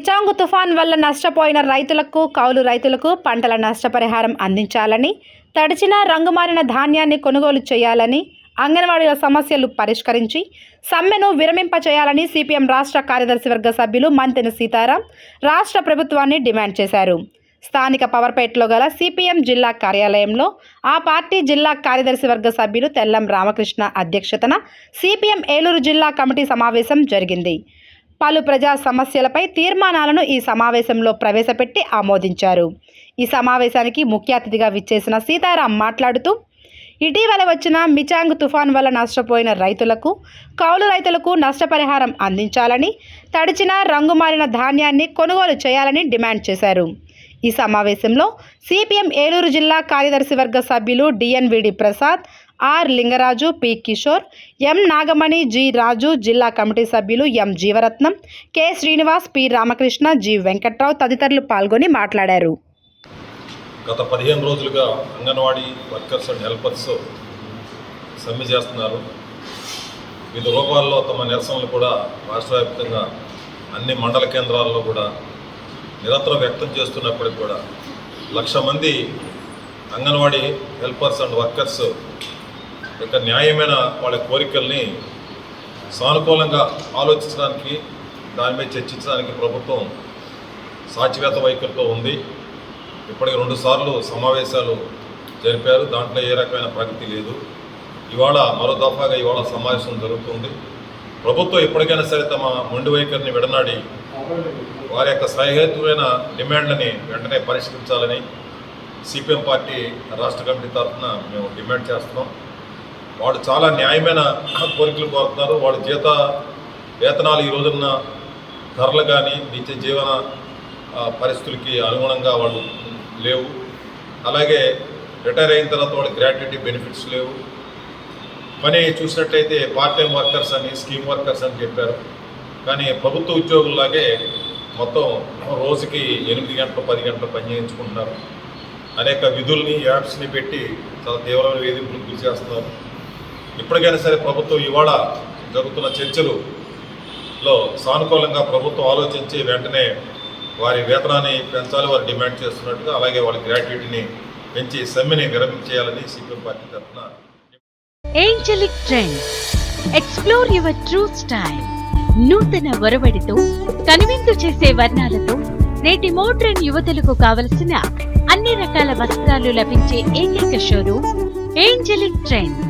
మిచాంగు తుఫాన్ వల్ల నష్టపోయిన రైతులకు కౌలు రైతులకు పంటల నష్టపరిహారం అందించాలని తడిచిన రంగుమారిన ధాన్యాన్ని కొనుగోలు చేయాలని అంగన్వాడీల సమస్యలు పరిష్కరించి సమ్మెను విరమింప చేయాలని సిపిఎం రాష్ట్ర కార్యదర్శి వర్గ సభ్యులు మంతెన సీతారాం రాష్ట్ర ప్రభుత్వాన్ని డిమాండ్ చేశారు. స్థానిక పవర్పేటలో గల సిపిఎం జిల్లా కార్యాలయంలో ఆ పార్టీ జిల్లా కార్యదర్శి వర్గ సభ్యులు తెల్లం రామకృష్ణ అధ్యక్షతన సిపిఎం ఏలూరు జిల్లా కమిటీ సమావేశం జరిగింది. పలు ప్రజా సమస్యలపై తీర్మానాలను ఈ సమావేశంలో ప్రవేశపెట్టి ఆమోదించారు. ఈ సమావేశానికి ముఖ్య అతిథిగా విచ్చేసిన సీతారాం మాట్లాడుతూ ఇటీవల వచ్చిన మిచాంగ్ తుఫాన్ వల్ల నష్టపోయిన రైతులకు కౌలు రైతులకు నష్టపరిహారం అందించాలని తడిచిన రంగుమారిన ధాన్యాన్ని కొనుగోలు చేయాలని డిమాండ్ చేశారు. ఈ సమావేశంలో సిపిఎం ఏలూరు జిల్లా కార్యదర్శి వర్గ సభ్యులు D N V D Prasad R Lingaraju P Kishore M Nagamani G Raju జిల్లా కమిటీ సభ్యులు M Jeevaratnam K Srinivas P Ramakrishna G Venkatrao తదితరులు పాల్గొని మాట్లాడారు. గత పదిహేను రోజులుగా అంగన్వాడీ వర్కర్స్ అండ్ హెల్పర్స్ సమ్మె చేస్తున్నారు. వివిధ రూపాల్లో తమ నిరసనలు కూడా రాష్ట్ర వ్యాప్తంగా అన్ని మండల కేంద్రాల్లో కూడా నిరంతరం వ్యక్తం చేస్తున్నప్పటికి కూడా లక్ష మంది అంగన్వాడీ హెల్పర్స్ అండ్ వర్కర్స్ యొక్క న్యాయమైన వాళ్ళ కోరికల్ని సానుకూలంగా ఆలోచించడానికి దానిపై చర్చించడానికి ప్రభుత్వం సాచివేత వైఖరితో ఉంది. ఇప్పటికి రెండుసార్లు సమావేశాలు జరిపారు. దాంట్లో ఏ రకమైన ప్రగతి లేదు. ఇవాళ మరో దఫాగా ఇవాళ సమావేశం జరుగుతుంది. ప్రభుత్వం ఎప్పటికైనా సరే తమ మొండి వైఖరిని విడనాడి వారి యొక్క సహేతువైన డిమాండ్లని వెంటనే పరిష్కరించాలని సిపిఎం పార్టీ రాష్ట్ర కమిటీ తరఫున మేము డిమాండ్ చేస్తున్నాం. వాళ్ళు చాలా న్యాయమైన కోరికలు కోరుతున్నారు. వాళ్ళ జీత వేతనాలు ఈ రోజున్న ధరలు కానీ నిత్య జీవన పరిస్థితులకి అనుగుణంగా వాళ్ళు లేవు. అలాగే రిటైర్ అయిన తర్వాత వాళ్ళకి గ్రాట్యుటీ బెనిఫిట్స్ లేవు. పని చూసినట్టయితే పార్ట్ టైం వర్కర్స్ అని స్కీమ్ వర్కర్స్ అని చెప్పారు. కానీ ప్రభుత్వ ఉద్యోగుల్లాగే మొత్తం రోజుకి ఎనిమిది గంటలు పది గంటలు పని చేయించుకుంటున్నారు. అనేక విధుల్ని యాప్స్ని పెట్టి చాలా తీవ్రమైన వేధింపులకు గురి చేస్తున్నారు. ఇప్పటికైనా సరే ప్రభుత్వం ఇవాళ జరుగుతున్న చర్చలులో సానుకూలంగా ప్రభుత్వం ఆలోచించి వెంటనే వారి వేతనాన్ని పెంచాలి వారు డిమాండ్ చేస్తున్నట్టుగా అలాగే వాళ్ళ గ్రాట్యుటీని పెంచి సమ్మెని విరమించేయాలని సిపిఎం పార్టీ తరఫున Angelic Trends explore your true style నూతన ఒరవడితో కనువిందు చేసే వర్ణాలతో నేటి మోడ్రన్ యువతలకు కావలసిన అన్ని రకాల వస్త్రాలు లభించే ఏకైక షోరూమ్ ఏంజలిక్ ట్రెండ్స్